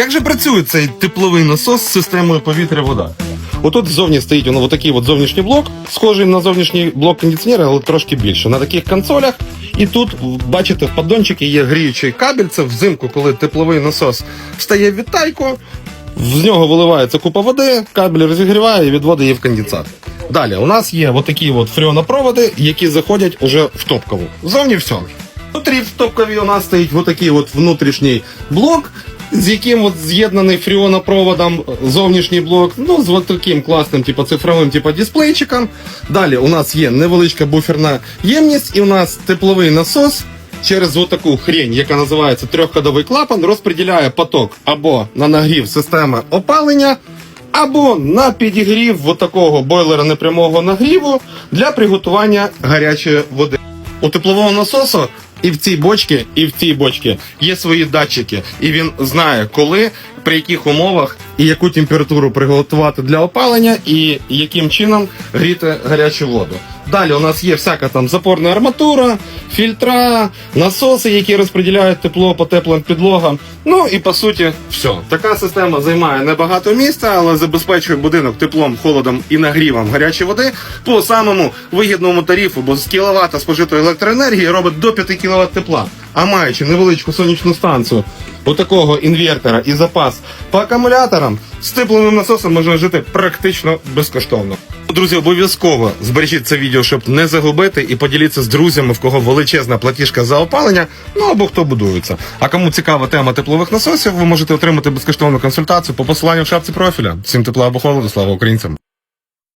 Як же працює цей тепловий насос з системою повітря-вода? Отут ззовні стоїть воно отакий от зовнішній блок, схожий на зовнішній блок кондиціонера, але трошки більше. На таких консолях. І тут, бачите, в поддончики є гріючий кабель. Це взимку, коли тепловий насос встає в відтайку, з нього виливається купа води, кабель розігріває і відводить її в конденсат. Далі у нас є отакі от фреонопроводи, які заходять уже в топкову. Зовні все. Внутрі в топковій у нас стоїть отакий от внутрішній блок, з яким от з'єднаний фреонопроводом зовнішній блок, ну з от таким класним, типу цифровим, типу дисплейчиком. Далі у нас є невеличка буферна ємність, і у нас тепловий насос через отаку хрень, яка називається трьохходовий клапан, розподіляє поток або на нагрів системи опалення, або на підігрів вот такого бойлера непрямого нагріву для приготування гарячої води. У теплового насосу і в цій бочці, і в цій бочці є свої датчики, і він знає, коли, при яких умовах і яку температуру приготувати для опалення, і яким чином гріти гарячу воду. Далі у нас є всяка там запорна арматура, фільтра, насоси, які розподіляють тепло по теплим підлогам. Ну і по суті, все. Така система займає небагато місця, але забезпечує будинок теплом, холодом і нагрівом гарячої води по самому вигідному тарифу, бо з кіловата спожитої електроенергії робить до 5 кВт тепла. А маючи невеличку сонячну станцію, отакого інвертора і запас по акумуляторам, з тепловим насосом можна жити практично безкоштовно. Друзі, обов'язково збережіть це відео, щоб не загубити, і поділіться з друзями, в кого величезна платіжка за опалення, ну або хто будується. А кому цікава тема теплових насосів, ви можете отримати безкоштовну консультацію по посиланню в шапці профіля. Всім тепла або холоду, слава українцям!